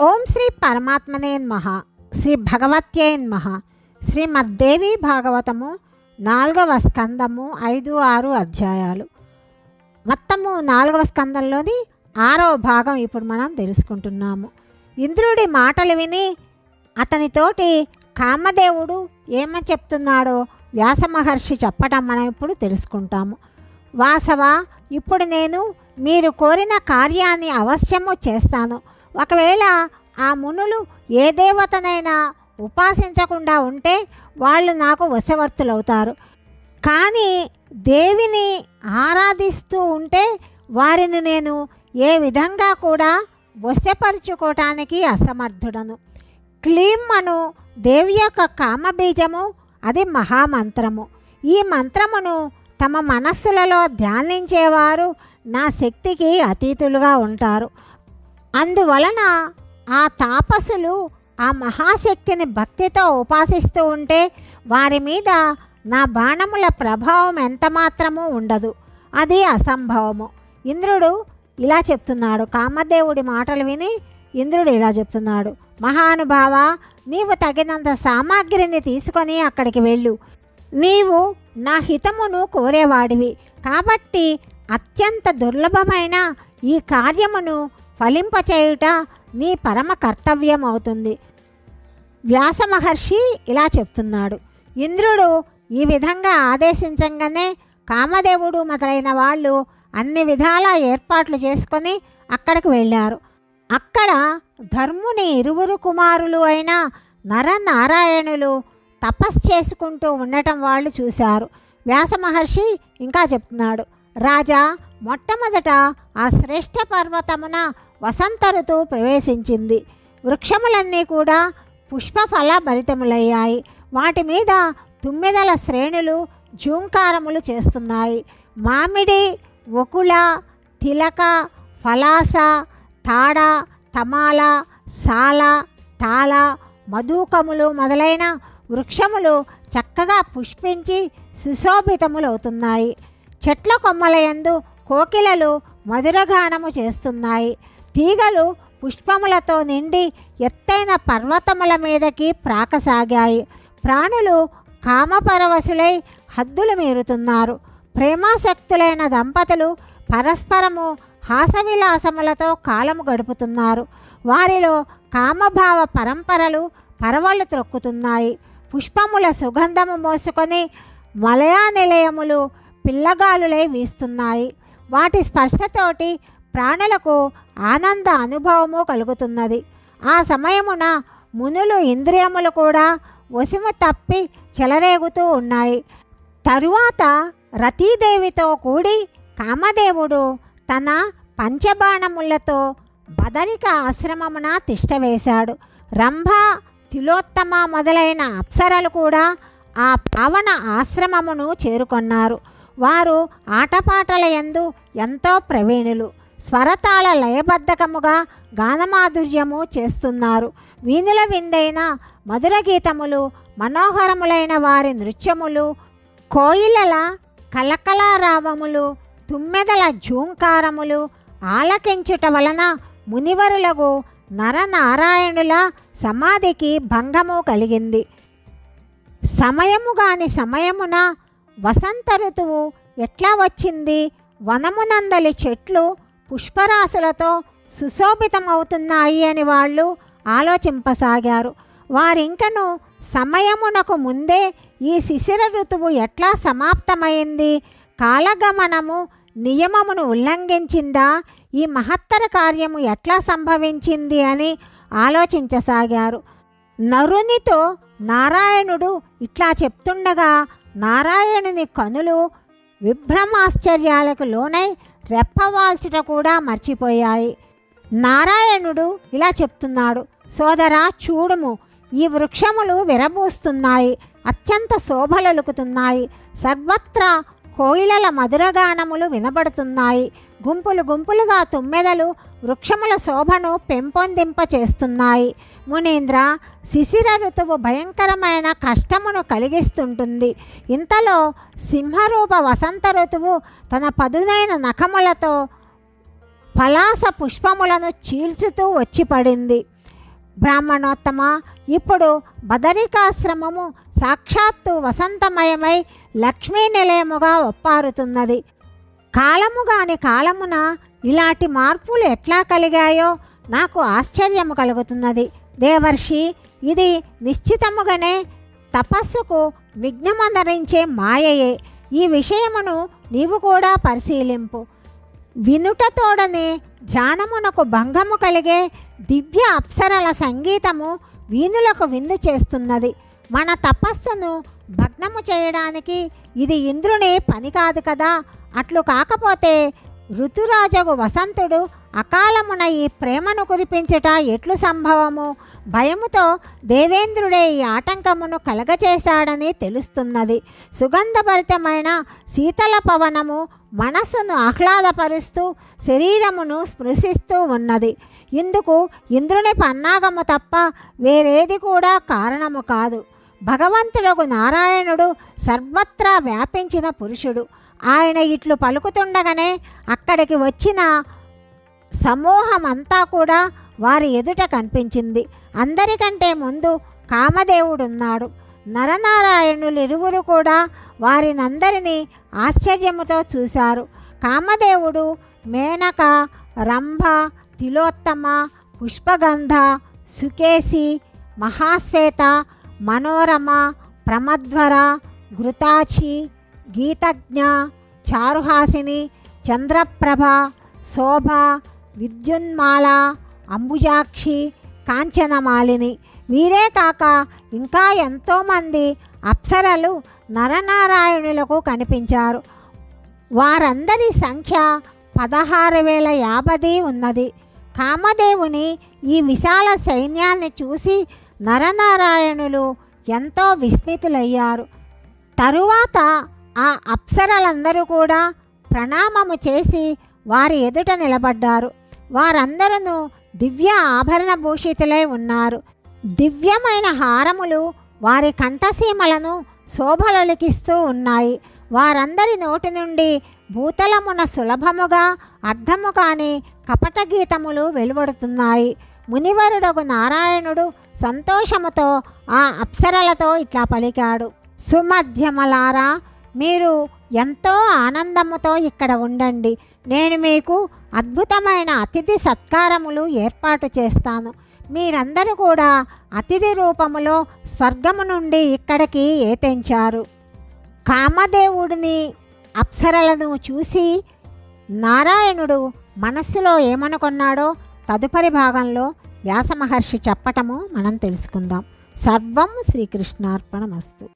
ఓం శ్రీ పరమాత్మనే మహ శ్రీ భగవత్యై నమః. శ్రీమద్దేవి భాగవతము నాలుగవ స్కందము ఐదు ఆరు అధ్యాయాలు. మొత్తము నాలుగవ స్కందంలోని ఆరవ భాగం ఇప్పుడు మనం తెలుసుకుంటున్నాము. ఇంద్రుడి మాటలు విని అతనితోటి కామదేవుడు ఏమని చెప్తున్నాడో వ్యాస మహర్షి చెప్పటం మనం ఇప్పుడు తెలుసుకుంటాము. వాసవ ఇప్పుడు నేను మీరు కోరిన కార్యాన్ని అవశ్యము చేస్తాను. ఒకవేళ ఆ మునులు ఏ దేవతనైనా ఉపాసించకుండా ఉంటే వాళ్ళు నాకు వశవర్తులవుతారు. కానీ దేవిని ఆరాధిస్తూ ఉంటే వారిని నేను ఏ విధంగా కూడా వశపరుచుకోవటానికి అసమర్థుడను. క్లీమ్ అను దేవి యొక్క కామబీజము అది మహామంత్రము. ఈ మంత్రమును తమ మనస్సులలో ధ్యానించేవారు నా శక్తికి అతీతులుగా ఉంటారు. అందువలన ఆ తాపసులు ఆ మహాశక్తిని భక్తితో ఉపాసిస్తూ ఉంటే వారి మీద నా బాణముల ప్రభావం ఎంత మాత్రమూ ఉండదు. అది అసంభవము. ఇంద్రుడు ఇలా చెప్తున్నాడు. కామదేవుడి మాటలు విని ఇంద్రుడు ఇలా చెప్తున్నాడు. మహానుభావ నీవు తగినంత సామాగ్రిని తీసుకొని అక్కడికి వెళ్ళు. నీవు నా హితమును కోరేవాడివి. కాబట్టి అత్యంత దుర్లభమైన ఈ కార్యమును ఫలింపచేయుట నీ పరమ కర్తవ్యం అవుతుంది వ్యాస మహర్షి ఇలా చెప్తున్నాడు. ఇంద్రుడు ఈ విధంగా ఆదేశించంగానే కామదేవుడు మొదలైన వాళ్ళు అన్ని విధాల ఏర్పాట్లు చేసుకొని అక్కడికి వెళ్ళారు. అక్కడ ధర్ముని ఇరువురు కుమారులు అయిన నరనారాయణులు తపస్సు చేసుకుంటూ ఉండటం వాళ్ళు చూశారు. వ్యాస మహర్షి ఇంకా చెప్తున్నాడు. రాజా మొట్టమొదట ఆ శ్రేష్ఠ పర్వతమున వసంత ఋతువు ప్రవేశించింది. వృక్షములన్నీ కూడా పుష్పఫల భరితములయ్యాయి. వాటి మీద తుమ్మెదల శ్రేణులు జూంకారములు చేస్తున్నాయి. మామిడి ఒకుల తిలక ఫలాస తాడ తమాల సాల తాళ మధుకములు మొదలైన వృక్షములు చక్కగా పుష్పించి సుశోభితములవుతున్నాయి. చెట్ల కొమ్మల యందు కోకిలలు మధురగానము చేస్తున్నాయి. తీగలు పుష్పములతో నిండి ఎత్తైన పర్వతముల మీదకి ప్రాకసాగాయి. ప్రాణులు కామపరవశులై హద్దులు మీరుతున్నారు. ప్రేమాసక్తులైన దంపతులు పరస్పరము హాసవిలాసములతో కాలము గడుపుతున్నారు. వారిలో కామభావ పరంపరలు పరవళ్ళు త్రొక్కుతున్నాయి. పుష్పముల సుగంధము మోసుకొని మలయా నిలయములు పిల్లగాలులై వీస్తున్నాయి. వాటి స్పర్శతోటి ప్రాణులకు ఆనంద అనుభవము కలుగుతున్నది. ఆ సమయమున మునులు ఇంద్రియములు కూడా వశము తప్పి చెలరేగుతూ ఉన్నాయి. తరువాత రతీదేవితో కూడి కామదేవుడు తన పంచబాణములతో బదరిక ఆశ్రమమున తిష్టవేశాడు రంభ తిలోత్తమ మొదలైన అప్సరలు కూడా ఆ పావన ఆశ్రమమును చేరుకొన్నారు. వారు ఆటపాటల యందు ఎంతో ప్రవీణులు. స్వరతాళ లయబద్ధకముగా గానమాధుర్యము చేస్తున్నారు. వీణుల విందైన మధుర గీతములు మనోహరములైన వారి నృత్యములు కోయిలల కలకలారావములు తుమ్మెదల జూంకారములు ఆలకించుట వలన మునివరులకు నరనారాయణుల సమాధికి భంగము కలిగింది. సమయము గాని సమయమున వసంత ఋతువు ఎట్లా వచ్చింది? వనమునందలి చెట్లు పుష్పరాశులతో సుశోభితమవుతున్నాయి అని వాళ్ళు ఆలోచింపసాగారు. వారింకను సమయమునకు ముందే ఈ శిశిర ఋతువు ఎట్లా సమాప్తమైంది? కాలగమనము నియమమును ఉల్లంఘించిందా? ఈ మహత్తర కార్యము ఎట్లా సంభవించింది అని ఆలోచించసాగారు. నరునితో నారాయణుడు ఇట్లా చెప్తుండగా నారాయణుని కనులు విభ్రమాశ్చర్యాలకు లోనై రెప్పవాల్చుట కూడా మర్చిపోయాయి. నారాయణుడు ఇలా చెప్తున్నాడు సోదరా చూడుము ఈ వృక్షములు విరబూస్తున్నాయి అత్యంత శోభలొలుకుతున్నాయి. సర్వత్రా కోయిలల మధురగానములు వినబడుతున్నాయి. గుంపులు గుంపులుగా తుమ్మెదలు వృక్షముల శోభను పెంపొందింప చేస్తున్నాయి మునీంద్ర శిశిర ఋతువు భయంకరమైన కష్టమును కలిగిస్తుంటుంది. ఇంతలో సింహరూప వసంత ఋతువు తన పదునైన నఖములతో పలాస పుష్పములను చీల్చుతూ వచ్చి పడింది. బ్రాహ్మణోత్తమ. ఇప్పుడు బదరికాశ్రమము సాక్షాత్తు వసంతమయమై లక్ష్మీ నిలయముగా ఒప్పారుతున్నది. కాలముగాని కాలమున ఇలాంటి మార్పులు ఎట్లా కలిగాయో నాకు ఆశ్చర్యము కలుగుతున్నది. దేవర్షి ఇది నిశ్చితముగానే తపస్సుకు విఘ్నమందరించే మాయయే. ఈ విషయమును నీవు కూడా పరిశీలింపు. వినుటతోడనే ధ్యానమునకు భంగము కలిగే దివ్య అప్సరల సంగీతము వీణులకు విందు చేస్తున్నది. మన తపస్సును భగ్నము చేయడానికి ఇది ఇంద్రుని పని కాదు కదా. అట్లు కాకపోతే ఋతురాజగు వసంతుడు అకాలమున ఈ ప్రేమను కురిపించుట ఎట్లు సంభవము? భయముతో దేవేంద్రుడే ఈ ఆటంకమును కలగచేశాడని తెలుస్తున్నది. సుగంధభరితమైన శీతల పవనము మనస్సును ఆహ్లాదపరుస్తూ శరీరమును స్పృశిస్తూ ఉన్నది. ఇందుకు ఇంద్రుని పన్నాగము తప్ప వేరేది కూడా కారణము కాదు. భగవంతుడకు నారాయణుడు సర్వత్రా వ్యాపించిన పురుషుడు. ఆయన ఇట్లు పలుకుతుండగానే అక్కడికి వచ్చిన సమూహమంతా కూడా వారి ఎదుట కనిపించింది. అందరికంటే ముందు కామదేవుడున్నాడు. నరనారాయణులు ఇరువురు కూడా వారినందరినీ ఆశ్చర్యముతో చూశారు. కామదేవుడు మేనక రంభ తిలోత్తమ పుష్పగంధ సుకేసి మహాశ్వేత మనోరమ ప్రమధ్వర ఘృతాచి గీతజ్ఞ చారుహాసిని చంద్రప్రభ శోభ విద్యున్మాల అంబుజాక్షి కాంచనమాలిని వీరే కాక ఇంకా ఎంతోమంది అప్సరలు నరనారాయణులకు కనిపించారు. వారందరి సంఖ్య పదహారు వేల యాభై ఉన్నది. కామదేవుని ఈ విశాల సైన్యాన్ని చూసి నరనారాయణులు ఎంతో విస్మితులయ్యారు. తరువాత ఆ అప్సరలందరూ కూడా ప్రణామము చేసి వారి ఎదుట నిలబడ్డారు. వారందరూ దివ్య ఆభరణ భూషితులై ఉన్నారు. దివ్యమైన హారములు వారి కంఠసీమలను శోభలొలికిస్తూ ఉన్నాయి. వారందరి నోటి నుండి భూతలమున సులభముగా అర్థము కాని కపట గీతములు వెలువడుతున్నాయి. మునివరుడగు నారాయణుడు సంతోషముతో ఆ అప్సరలతో ఇట్లా పలికాడు. సుమధ్యమలారా మీరు ఎంతో ఆనందముతో ఇక్కడ ఉండండి. నేను మీకు అద్భుతమైన అతిథి సత్కారములు ఏర్పాటు చేస్తాను. మీరందరూ కూడా అతిథి రూపములో స్వర్గము నుండి ఇక్కడికి ఏతెంచారు. కామదేవుడిని అప్సరలను చూసి నారాయణుడు మనస్సులో ఏమనుకున్నాడో తదుపరి భాగంలో వ్యాసమహర్షి చెప్పటము మనం తెలుసుకుందాం. సర్వం శ్రీకృష్ణార్పణమస్తు.